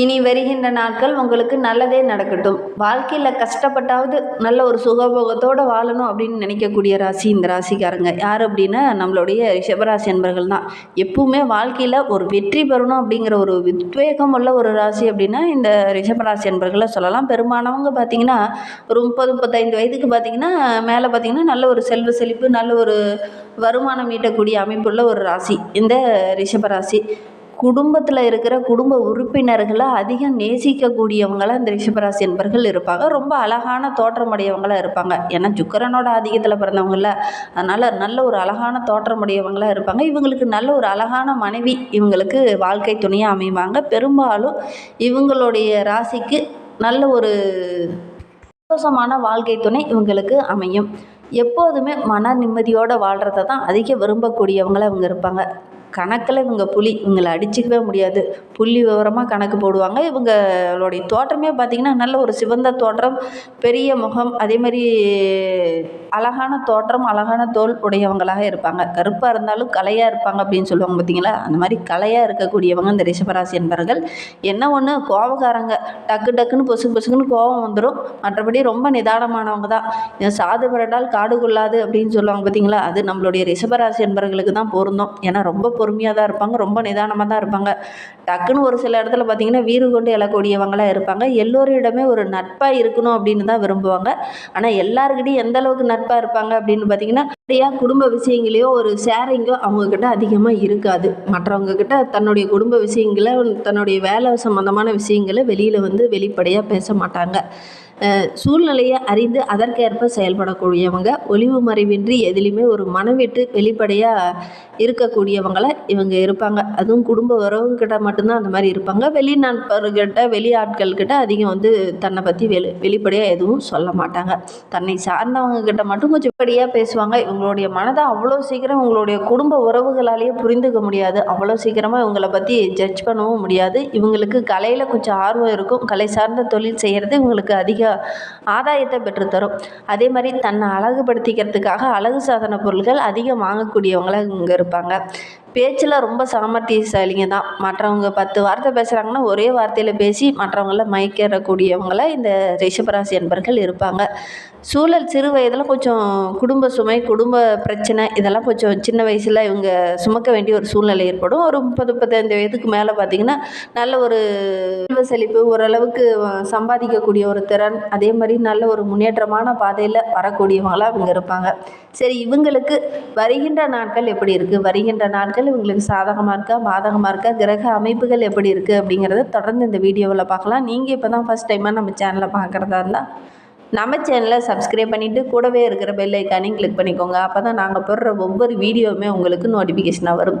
இனி வருகின்ற நாட்கள் உங்களுக்கு நல்லதே நடக்கட்டும். வாழ்க்கையில் கஷ்டப்பட்டாவது நல்ல ஒரு சுகபோகத்தோடு வாழணும் அப்படின்னு நினைக்கக்கூடிய ராசி இந்த ராசிக்காரங்க. யார் அப்படின்னா நம்மளுடைய ரிஷபராசி என்பர்கள் தான். எப்பவுமே வாழ்க்கையில் ஒரு வெற்றி பெறணும் அப்படிங்கிற ஒரு உத்வேகம் உள்ள ஒரு ராசி அப்படின்னா இந்த ரிஷபராசி என்பர்களை சொல்லலாம். பெரும்பாலானவங்க பார்த்திங்கன்னா ஒரு முப்பது முப்பத்தைந்து வயதுக்கு பார்த்திங்கன்னா மேலே பார்த்திங்கன்னா நல்ல ஒரு செல்வ செழிப்பு நல்ல ஒரு வருமானம் ஈட்டக்கூடிய அமைப்புள்ள ஒரு ராசி. இந்த ரிஷபராசி. குடும்பத்தில் இருக்கிற குடும்ப உறுப்பினர்களை அதிகம் நேசிக்கக்கூடியவங்களாக இந்த ரிஷபராசி என்பர்கள் இருப்பாங்க. ரொம்ப அழகான தோற்றமுடையவங்களாக இருப்பாங்க. ஏன்னா சுக்கரனோட ஆதிக்கத்தில் பிறந்தவங்கள அதனால் நல்ல ஒரு அழகான தோற்றமுடையவங்களாக இருப்பாங்க. இவங்களுக்கு நல்ல ஒரு அழகான மனைவி இவங்களுக்கு வாழ்க்கை துணையாக அமைவாங்க. பெரும்பாலும் இவங்களுடைய ராசிக்கு நல்ல ஒரு சந்தோஷமான வாழ்க்கை துணை இவங்களுக்கு அமையும். எப்போதுமே மன நிம்மதியோடு வாழ்கிறத தான் அதிக விரும்பக்கூடியவங்களாக இவங்க இருப்பாங்க. கணக்கில் இவங்க புலி இவங்களை அடிச்சுக்கவே முடியாது. புள்ளி விவரமாக கணக்கு போடுவாங்க. இவங்களுடைய தோற்றமே பார்த்திங்கன்னா நல்ல ஒரு சிவந்த தோற்றம் பெரிய முகம் அதே மாதிரி அழகான தோற்றம் அழகான தோல் உடையவங்களாக இருப்பாங்க. கருப்பாக இருந்தாலும் கலையாக இருப்பாங்க அப்படின்னு சொல்லுவாங்க பார்த்தீங்களா அந்த மாதிரி கலையாக இருக்கக்கூடியவங்க இந்த ரிஷபராசி என்பவர்கள். என்ன ஒன்று கோபக்காரங்க. டக்கு டக்குன்னு பொசு பொசுக்குன்னு கோபம் வந்துடும் மற்றபடி ரொம்ப நிதானமானவங்க தான். சாது பிறண்டால் காடு கொள்ளாது அப்படின்னு சொல்லுவாங்க பார்த்தீங்களா அது நம்மளுடைய ரிஷபராசி என்பவர்களுக்கு தான் பொருந்தும். ஏன்னா ரொம்ப பொறுமையாக தான் இருப்பாங்க ரொம்ப நிதானமாக தான் இருப்பாங்க. டக்குன்னு ஒரு சில இடத்துல பார்த்தீங்கன்னா வீறு கொண்டு எழக்கூடியவங்களாக இருப்பாங்க. எல்லோரிடமே ஒரு நட்பாக இருக்கணும் அப்படின்னு தான் விரும்புவாங்க. ஆனால் எல்லாருக்கிட்டையும் எந்த அளவுக்கு நட்பாக இருப்பாங்க அப்படின்னு பார்த்தீங்கன்னா நிறையா குடும்ப விஷயங்களையோ ஒரு ஷேரிங்கோ அவங்கக்கிட்ட அதிகமாக இருக்காது. மற்றவங்கக்கிட்ட தன்னுடைய குடும்ப விஷயங்களை தன்னுடைய வேலை சம்மந்தமான விஷயங்களை வெளியில் வந்து வெளிப்படையாக பேச மாட்டாங்க. சூழ்நிலையை அறிந்து அதற்கேற்ப செயல்படக்கூடியவங்க ஒளிவு மறைவின்றி எதுலேயுமே ஒரு மனவிட்டு வெளிப்படையாக இருக்கக்கூடியவங்களை இவங்க இருப்பாங்க. அதுவும் குடும்ப உறவுங்கிட்ட மட்டும்தான் அந்த மாதிரி இருப்பாங்க. வெளி நண்பர்கிட்ட வெளி ஆட்கள்கிட்ட அதிகம் வந்து தன்னை பற்றி வெளி வெளிப்படையாக எதுவும் சொல்ல மாட்டாங்க. தன்னை சார்ந்தவங்க கிட்ட மட்டும் கொஞ்சம் வெளிப்படையாக பேசுவாங்க. இவங்களுடைய மனதை அவ்வளோ சீக்கிரம் இவங்களுடைய குடும்ப உறவுகளாலேயே புரிந்துக்க முடியாது. அவ்வளோ சீக்கிரமாக இவங்களை பற்றி ஜட்ஜ் பண்ணவும் முடியாது. இவங்களுக்கு கலையில் கொஞ்சம் ஆர்வம் இருக்கும். கலை சார்ந்த தொழில் செய்கிறது இவங்களுக்கு அதிக ஆதாயத்தை பெற்றுத்தரும். அதே மாதிரி தன்னை அழகுபடுத்திக்கிறதுக்காக அழகு சாதன பொருட்கள் அதிகம் வாங்கக்கூடியவங்களாக இங்கே இருப்பாங்க. பேச்சில் ரொம்ப சாமர்த்தியசாலிங்க தான். மற்றவங்க பத்து வார்த்தை பேசுகிறாங்கன்னா ஒரே வார்த்தையில் பேசி மற்றவங்கள மயக்கிறக்கூடியவங்கள இந்த ரிஷபராசி என்பர்கள் இருப்பாங்க. சூழல் சிறு வயதில் கொஞ்சம் குடும்ப சுமை குடும்ப பிரச்சனை இதெல்லாம் கொஞ்சம் சின்ன வயசில் இவங்க சுமக்க வேண்டிய ஒரு சூழ்நிலை ஏற்படும். ஒரு முப்பது முப்பத்தைந்து வயதுக்கு மேலே பார்த்திங்கன்னா நல்ல ஒரு செழிப்பு ஓரளவுக்கு சம்பாதிக்கக்கூடிய ஒரு திறன் அதே மாதிரி நல்ல ஒரு முன்னேற்றமான பாதையில் வரக்கூடியவங்களாக இவங்க இருப்பாங்க. சரி இவங்களுக்கு வருகின்ற நாட்கள் எப்படி இருக்குது வருகின்ற நாட்கள் இவங்களுக்கு சாதகமாக இருக்கா பாதகமாக இருக்கா? கிரக அமைப்புகள் எப்படி இருக்குது அப்படிங்கிறத தொடர்ந்து இந்த வீடியோவில் பார்க்கலாம். நீங்கள் இப்போ தான் ஃபஸ்ட் டைமாக நம்ம சேனலை பார்க்குறதா இருந்தால் நம்ம சேனலை சப்ஸ்கிரைப் பண்ணிவிட்டு கூடவே இருக்கிற பெல் ஐக்கானையும் கிளிக் பண்ணிக்கோங்க. அப்போ தான் நாங்கள் போடுற ஒவ்வொரு வீடியோவுமே உங்களுக்கு நோட்டிஃபிகேஷனாக வரும்.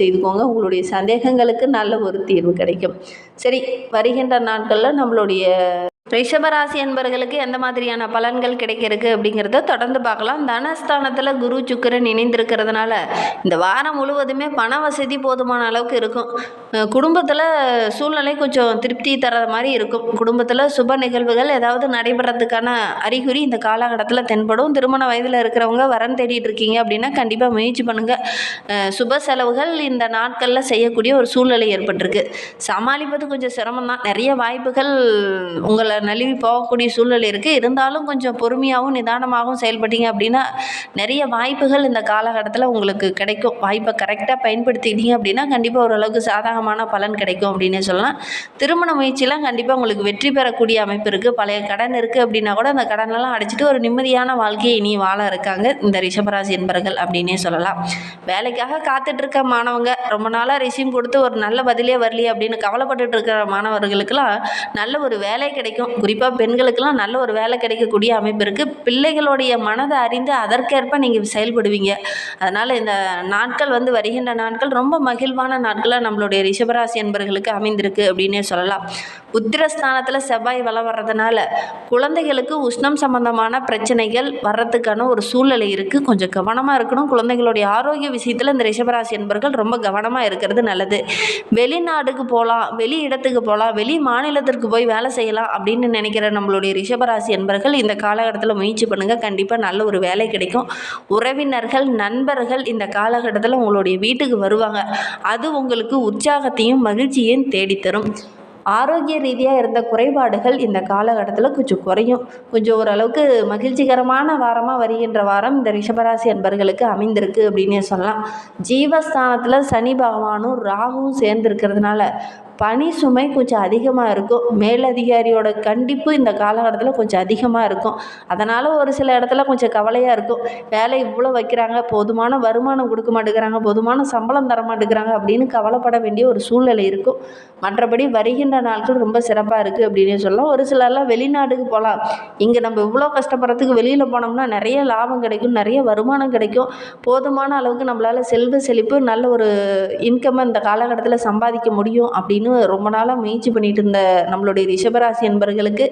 செய்துக்கோங்க. உங்களுடைய சந்தேகங்களுக்கு நல்ல ஒரு தீர்வு கிடைக்கும். சரி வருகின்ற நாட்களில் நம்மளுடைய ரிஷபராசி என்பவர்களுக்கு எந்த மாதிரியான பலன்கள் கிடைக்கிறதுக்கு அப்படிங்கிறத தொடர்ந்து பார்க்கலாம். தனஸ்தானத்தில் குரு சுக்கிரன் இணைந்திருக்கிறதுனால இந்த வாரம் முழுவதுமே பண வசதி போதுமான அளவுக்கு இருக்கும். குடும்பத்தில் சூழ்நிலை கொஞ்சம் திருப்தி தர மாதிரி இருக்கும். குடும்பத்தில் சுப நிகழ்வுகள் ஏதாவது நடைபெறதுக்கான அறிகுறி இந்த காலகட்டத்தில் தென்படும். திருமண வயதில் இருக்கிறவங்க வரன் தேடிட்டு இருக்கீங்க அப்படின்னா கண்டிப்பாக முயற்சி பண்ணுங்கள் சுப செலவுகள் இந்த நாட்களில் செய்யக்கூடிய ஒரு சூழ்நிலை ஏற்பட்டிருக்கு. சமாளிப்பது கொஞ்சம் சிரமம் தான் நிறைய வாய்ப்புகள் உங்கள் நழுவி போகக்கூடிய சூழ்நிலை இருக்குது இருந்தாலும் கொஞ்சம் பொறுமையாகவும் நிதானமாகவும் செயல்பட்டீங்க அப்படின்னா நிறைய வாய்ப்புகள் இந்த காலகட்டத்தில் உங்களுக்கு கிடைக்கும். வாய்ப்பை கரெக்டாக பயன்படுத்திட்டீங்க அப்படின்னா கண்டிப்பாக ஓரளவுக்கு சாதகமான பலன் கிடைக்கும் அப்படின்னே சொல்லலாம். திருமண முயற்சியெலாம் கண்டிப்பாக உங்களுக்கு வெற்றி பெறக்கூடிய அமைப்பு இருக்குது பழைய கடன் இருக்குது அப்படின்னா கூட அந்த கடனெல்லாம் அடைச்சிட்டு ஒரு நிம்மதியான வாழ்க்கையை இனி வாழ இருக்காங்க இந்த ரிஷபராசி என்பர்கள் அப்படின்னே சொல்லலாம். வேலைக்காக காத்துட்டு இருக்க மாணவங்க ரொம்ப நாளாக ரெசியூம் கொடுத்து ஒரு நல்ல பதிலே வரலையே அப்படின்னு கவலைப்பட்டுட்டு இருக்கிற மாணவர்களுக்கெல்லாம் நல்ல ஒரு வேலை கிடைக்கும் கிடைக்கும் குறிப்பாக பெண்களுக்கெல்லாம் நல்ல ஒரு வேலை கிடைக்கக்கூடிய அமைப்பு இருக்குது பிள்ளைகளுடைய மனதை அறிந்து அதற்கேற்ப நீங்கள் செயல்படுவீங்க. அதனால் இந்த நாட்கள் வந்து வருகின்ற நாட்கள் ரொம்ப மகிழ்வான நாட்களாக நம்மளுடைய ரிஷபராசி என்பர்களுக்கு அமைந்திருக்கு அப்படின்னே சொல்லலாம். உத்திரஸ்தானத்தில் செவ்வாய் வளம் வர்றதுனால குழந்தைகளுக்கு உஷ்ணம் சம்பந்தமான பிரச்சனைகள் வர்றதுக்கான ஒரு சூழ்நிலை இருக்குது கொஞ்சம் கவனமாக இருக்கணும். குழந்தைகளுடைய ஆரோக்கிய விஷயத்தில் இந்த ரிஷபராசி என்பர்கள் ரொம்ப கவனமாக இருக்கிறது நல்லது. வெளிநாடுக்கு போகலாம் வெளி இடத்துக்கு போகலாம் வெளி மாநிலத்திற்கு போய் வேலை செய்யலாம் அப்படி அப்படின்னு நினைக்கிற நம்மளுடைய ரிஷபராசி என்பர்கள் இந்த காலகட்டத்தில் முயற்சி பண்ணுங்கள் கண்டிப்பாக நல்ல ஒரு வேலை கிடைக்கும். உறவினர்கள் நண்பர்கள் இந்த காலகட்டத்தில் உங்களுடைய வீட்டுக்கு வருவாங்க. அது உங்களுக்கு உற்சாகத்தையும் மகிழ்ச்சியையும் தேடித்தரும். ஆரோக்கிய ரீதியாக இருந்த குறைபாடுகள் இந்த காலகட்டத்தில் கொஞ்சம் குறையும். கொஞ்சம் ஓரளவுக்கு மகிழ்ச்சிகரமான வாரமாக வருகின்ற வாரம் இந்த ரிஷபராசி அன்பர்களுக்கு அமைந்திருக்கு அப்படின்னே சொல்லலாம். ஜீவஸ்தானத்தில் சனி பகவானும் ராகுவும் சேர்ந்துருக்கிறதுனால பணி சுமை கொஞ்சம் அதிகமாக இருக்கும். மேலதிகாரியோட கண்டிப்பு இந்த காலகட்டத்தில் கொஞ்சம் அதிகமாக இருக்கும். அதனால் ஒரு சில இடத்துல கொஞ்சம் கவலையாக இருக்கும். வேலை இவ்வளோ வைக்கிறாங்க போதுமான வருமானம் கொடுக்க மாட்டேங்கிறாங்க போதுமான சம்பளம் தர மாட்டேங்கிறாங்க அப்படின்னு கவலைப்பட வேண்டிய ஒரு சூழ்நிலை இருக்கும். மற்றபடி வருகின்ற நாட்கள் ரொம்ப சிறப்பாக இருக்குது அப்படின்னு சொல்லலாம். ஒரு சிலர்லாம் வெளிநாட்டுக்கு போகலாம் இங்கே நம்ம இவ்வளோ கஷ்டப்படுறதுக்கு வெளியில் போனோம்னா நிறைய லாபம் கிடைக்கும் நிறைய வருமானம் கிடைக்கும். போதுமான அளவுக்கு நம்மளால் செல்வ செழிப்பு நல்ல ஒரு இன்கம் இந்த காலகட்டத்தில் சம்பாதிக்க முடியும் அப்படின்னு ரொம்ப நாளாக முயற்சி பண்ணிட்டு இருந்த நம்மளுடைய ரிஷபராசி என்பர்களுக்கு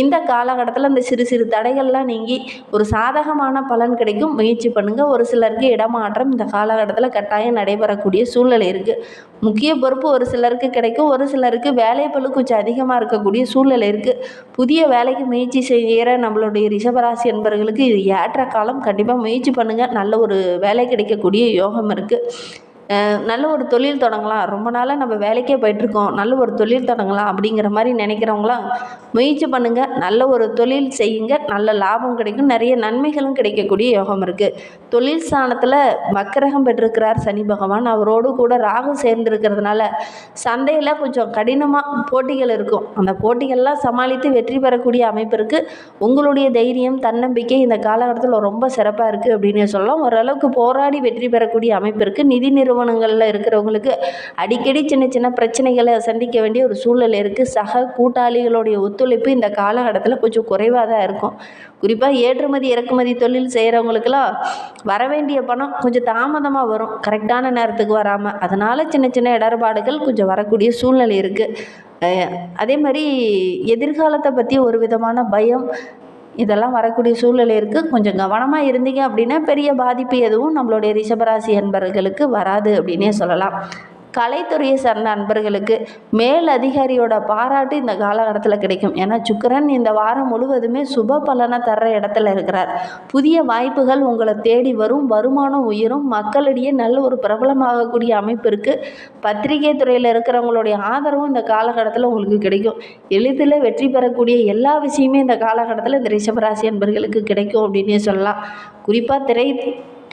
இந்த காலகட்டத்தில் இந்த சிறு சிறு தடைகள்லாம் நீங்கி ஒரு சாதகமான பலன் கிடைக்கும். முயற்சி பண்ணுங்கள் ஒரு சிலருக்கு இடமாற்றம் இந்த காலகட்டத்தில் கட்டாயம் நடைபெறக்கூடிய சூழ்நிலை இருக்குது முக்கிய பொறுப்பு ஒரு சிலருக்கு கிடைக்கும். ஒரு சிலருக்கு வேலை பழு கொஞ்சம் அதிகமாக இருக்கக்கூடிய சூழ்நிலை இருக்குது புதிய வேலைக்கு முயற்சி செய்கிற நம்மளுடைய ரிஷபராசி என்பவர்களுக்கு இது ஏற்ற காலம். கண்டிப்பாக முயற்சி பண்ணுங்கள் நல்ல ஒரு வேலை கிடைக்கக்கூடிய யோகம் இருக்குது நல்ல ஒரு தொழில் தொடங்கலாம். ரொம்ப நாளாக நம்ம வேலைக்கே போயிட்டுருக்கோம். நல்ல ஒரு தொழில் தொடங்கலாம் அப்படிங்கிற மாதிரி நினைக்கிறவங்களாம் முயற்சி பண்ணுங்கள் நல்ல ஒரு தொழில் செய்யுங்க. நல்ல லாபம் கிடைக்கும். நிறைய நன்மைகளும் கிடைக்கக்கூடிய யோகம் இருக்குது தொழில் ஸ்தானத்தில் மக்கரகம் பெற்றிருக்கிறார் சனி பகவான். அவரோடு கூட ராகு சேர்ந்திருக்கிறதுனால சந்தையில் கொஞ்சம் கடினமாக போட்டிகள் இருக்கும். அந்த போட்டிகள்லாம் சமாளித்து வெற்றி பெறக்கூடிய அமைப்பு இருக்குது உங்களுடைய தைரியம் தன்னம்பிக்கை இந்த காலகட்டத்தில் ரொம்ப சிறப்பாக இருக்குது அப்படின்னு சொல்லலாம். ஓரளவுக்கு போராடி வெற்றி பெறக்கூடிய அமைப்பு இருக்குது நிதி நிறுவனங்களில் இருக்கிறவங்களுக்கு அடிக்கடி சின்ன சின்ன பிரச்சனைகளை சந்திக்க வேண்டிய ஒரு சூழ்நிலை இருக்குது சக கூட்டாளிகளுடைய ஒத்துழைப்பு இந்த காலகட்டத்தில் கொஞ்சம் குறைவாக தான் இருக்கும். குறிப்பாக ஏற்றுமதி இறக்குமதி தொழில் செய்கிறவங்களுக்கெல்லாம் வர வேண்டிய பணம் கொஞ்சம் தாமதமாக வரும். கரெக்டான நேரத்துக்கு வராமல் அதனால் சின்ன சின்ன இடர்பாடுகள் கொஞ்சம் வரக்கூடிய சூழ்நிலை இருக்குது அதே மாதிரி எதிர்காலத்தை பற்றி ஒரு விதமான பயம் இதெல்லாம் வரக்கூடிய சூழ்நிலை இருக்குது கொஞ்சம் கவனமாக இருந்தீங்க அப்படின்னா பெரிய பாதிப்பு எதுவும் நம்மளுடைய ரிஷபராசி அன்பர்களுக்கு வராது அப்படின்னே சொல்லலாம். கலைத்துறையை சார்ந்த அன்பர்களுக்கு மேல் அதிகாரியோட பாராட்டு இந்த காலகட்டத்தில் கிடைக்கும். ஏன்னா சுக்கரன் இந்த வாரம் முழுவதுமே சுப பலனை தர்ற இடத்துல இருக்கிறார். புதிய வாய்ப்புகள் உங்களை தேடி வரும். வருமானம் உயரும். மக்களிடையே நல்ல ஒரு பிரபலமாகக்கூடிய அமைப்பு இருக்குது பத்திரிகை துறையில் இருக்கிறவங்களுடைய ஆதரவும் இந்த காலகட்டத்தில் உங்களுக்கு கிடைக்கும். எளிதில் வெற்றி பெறக்கூடிய எல்லா விஷயமே இந்த காலகட்டத்தில் இந்த ரிஷபராசி அன்பர்களுக்கு கிடைக்கும் அப்படின்னே சொல்லலாம். குறிப்பாக திரை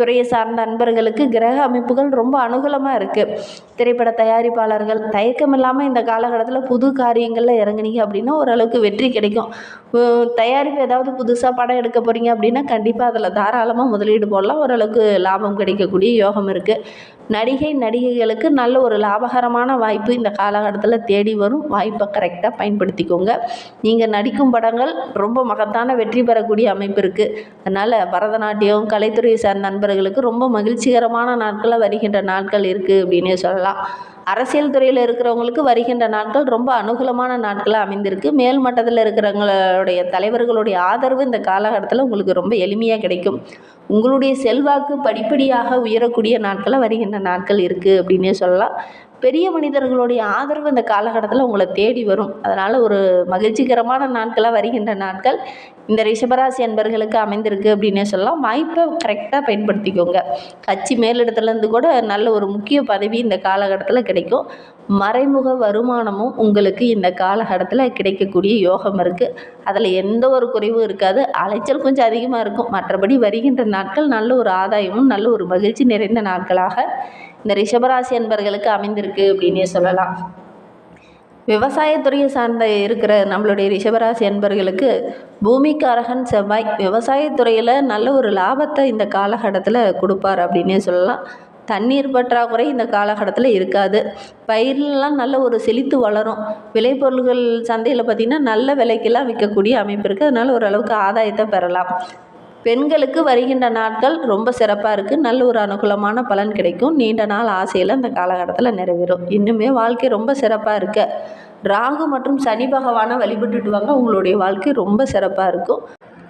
துறையை சார்ந்த அன்பர்களுக்கு கிரக அமைப்புகள் ரொம்ப அனுகூலமாக இருக்குது திரைப்பட தயாரிப்பாளர்கள் தயக்கம் இல்லாமல் இந்த காலகட்டத்தில் புது காரியங்களில் இறங்குனீங்க அப்படின்னா ஓரளவுக்கு வெற்றி கிடைக்கும். தயாரிப்பு ஏதாவது புதுசாக படம் எடுக்க போகிறீங்க அப்படின்னா கண்டிப்பாக அதில் தாராளமாக முதலீடு போடலாம். ஓரளவுக்கு லாபம் கிடைக்கக்கூடிய யோகம் இருக்குது நடிகை நடிகைகளுக்கு நல்ல ஒரு லாபகரமான வாய்ப்பு இந்த காலகட்டத்தில் தேடி வரும். வாய்ப்பை கரெக்டாக பயன்படுத்திக்கோங்க. நீங்கள் நடிக்கும் படங்கள் ரொம்ப மகத்தான வெற்றி பெறக்கூடிய அமைப்பு இருக்குது அதனால் பரதநாட்டியம் கலைத்துறையை சார்ந்த நண்பர்கள் நண்பர்களுக்கு ரொம்ப மகிழ்ச்சிகரமான நாட்களாக வருகின்ற நாட்கள் இருக்குது அப்படின்னே சொல்லலாம். அரசியல் துறையில் இருக்கிறவங்களுக்கு வருகின்ற நாட்கள் ரொம்ப அனுகூலமான நாட்களாக அமைந்திருக்கு. மேல் மட்டத்தில் இருக்கிறவங்களுடைய தலைவர்களுடைய ஆதரவு இந்த காலகட்டத்தில் உங்களுக்கு ரொம்ப எளிமையாக கிடைக்கும். உங்களுடைய செல்வாக்கு படிப்படியாக உயரக்கூடிய நாட்களாக வருகின்ற நாட்கள் இருக்குது அப்படின்னே சொல்லலாம். பெரிய மனிதர்களுடைய ஆதரவு இந்த காலகட்டத்தில் உங்களை தேடி வரும். அதனால் ஒரு மகிழ்ச்சிகரமான நாட்களாக வருகின்ற நாட்கள் இந்த ரிஷபராசி அன்பர்களுக்கு அமைந்திருக்கு அப்படின்னே சொல்லலாம். வாய்ப்பை கரெக்டாக பயன்படுத்திக்கோங்க. கட்சி மேலிடத்துலேருந்து கூட நல்ல ஒரு முக்கிய பதவி இந்த காலகட்டத்தில் கிடைக்கும். மறைமுக வருமானமும் உங்களுக்கு இந்த காலகட்டத்தில் கிடைக்கக்கூடிய யோகம் இருக்குது அதில் எந்த ஒரு குறைவும் இருக்காது. அலைச்சல் கொஞ்சம் அதிகமாக இருக்கும். மற்றபடி வருகின்ற நாட்கள் நல்ல ஒரு ஆதாயமும் நல்ல ஒரு மகிழ்ச்சி நிறைந்த நாட்களாக இந்த ரிஷபராசி அன்பர்களுக்கு அமைந்திருக்கு அப்படின்னே சொல்லலாம். விவசாயத்துறையை சார்ந்த இருக்கிற நம்மளுடைய ரிஷபராசி அன்பர்களுக்கு பூமிக்காரகன் செவ்வாய் விவசாயத்துறையில் நல்ல ஒரு லாபத்தை இந்த காலகட்டத்தில் கொடுப்பார் அப்படின்னே சொல்லலாம். தண்ணீர் பற்றாக்குறை இந்த காலகட்டத்தில் இருக்காது. பயிரெலாம் நல்ல ஒரு செழித்து வளரும். விளைபொருள்கள் சந்தையில் பார்த்திங்கன்னா நல்ல விலைக்கெல்லாம் விற்கக்கூடிய அமைப்பு இருக்குது அதனால் ஓரளவுக்கு ஆதாயத்தை பெறலாம். பெண்களுக்கு வருகின்ற நாட்கள் ரொம்ப சிறப்பாக இருக்குது நல்ல ஒரு அனுகூலமான பலன் கிடைக்கும். நீண்ட நாள் ஆசையில் அந்த காலகட்டத்தில் நிறைவேறும். இன்னுமே வாழ்க்கை ரொம்ப சிறப்பாக இருக்கு. ராகு மற்றும் சனி பகவானை வழிபட்டுட்டு வாங்க. உங்களுடைய வாழ்க்கை ரொம்ப சிறப்பாக இருக்கும்.